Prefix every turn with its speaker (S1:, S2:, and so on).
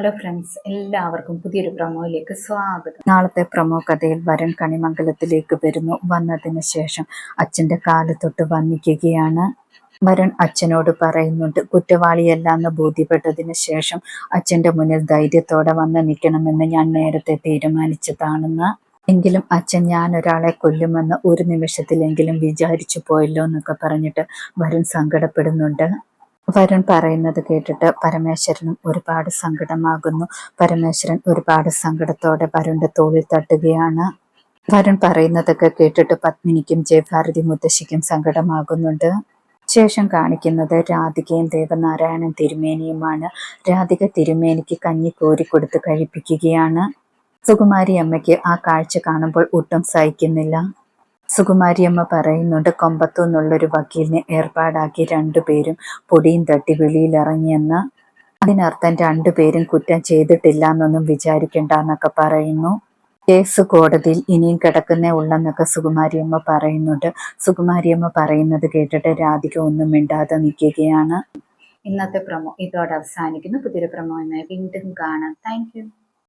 S1: Hello friends എല്ലാവർക്കും പുതിയൊരു പ്രമോയിലേക്ക് സ്വാഗതം. നാളത്തെ പ്രമോ കഥയിൽ വരൻ കണിമംഗലത്തിലേക്ക് വരുന്നു. വന്നതിന് ശേഷം അച്ഛന്റെ കാൽ തൊട്ട് വന്നിക്കുകയാണ് വരൻ അച്ഛനോട് പറയുന്നുണ്ട് കുറ്റവാളിയല്ല എന്ന് ബോധ്യപ്പെട്ടതിന് ശേഷം അച്ഛന്റെ മുന്നിൽ ധൈര്യത്തോടെ വന്ന് നിൽക്കണമെന്ന് ഞാൻ നേരത്തെ തീരുമാനിച്ചതാണെന്ന്. എങ്കിലും അച്ഛൻ ഞാൻ ഒരാളെ കൊല്ലുമെന്ന് ഒരു നിമിഷത്തിലെങ്കിലും വിചാരിച്ചു പോയല്ലോ എന്നൊക്കെ പറഞ്ഞിട്ട് വരൻ സങ്കടപ്പെടുന്നുണ്ട്. വരുൺ പറയുന്നത് കേട്ടിട്ട് പരമേശ്വരനും ഒരുപാട് സങ്കടമാകുന്നു. പരമേശ്വരൻ ഒരുപാട് സങ്കടത്തോടെ വരുണിന്റെ തോളിൽ തട്ടുകയാണ്. വരുൺ പറയുന്നതൊക്കെ കേട്ടിട്ട് പത്മിനിക്കും ജയഭാരതി മുത്തശ്ശിക്കും സങ്കടമാകുന്നുണ്ട്. ശേഷം കാണിക്കുന്നത് രാധികയും ദേവനാരായണൻ തിരുമേനിയുമാണ്. രാധിക തിരുമേനിക്ക് കഞ്ഞി കോരി കൊടുത്ത് കഴിപ്പിക്കുകയാണ്. സുകുമാരി അമ്മയ്ക്ക് ആ കാഴ്ച കാണുമ്പോൾ ഒട്ടും സഹിക്കുന്നില്ല. സുകുമാരിയമ്മ പറയുന്നുണ്ട് കൊമ്പത്തു നിന്നുള്ളൊരു വക്കീലിനെ ഏർപ്പാടാക്കി രണ്ടുപേരും പൊടിയും തട്ടി വെളിയിലിറങ്ങിയെന്ന് അതിനർത്ഥം രണ്ടുപേരും കുറ്റം ചെയ്തിട്ടില്ല എന്നൊന്നും വിചാരിക്കണ്ട എന്നൊക്കെ പറയുന്നു. കേസ് കോടതിയിൽ ഇനിയും കിടക്കുന്നേ ഉള്ളെന്നൊക്കെ സുകുമാരിയമ്മ പറയുന്നുണ്ട്. സുകുമാരിയമ്മ പറയുന്നത് കേട്ടിട്ട് രാധിക ഒന്നും മിണ്ടാതെ നിൽക്കുകയാണ്. ഇന്നത്തെ പ്രമോ ഇതോടെ അവസാനിക്കുന്നു. പുതിയൊരു പ്രമോയുമായി വീണ്ടും കാണാം. താങ്ക്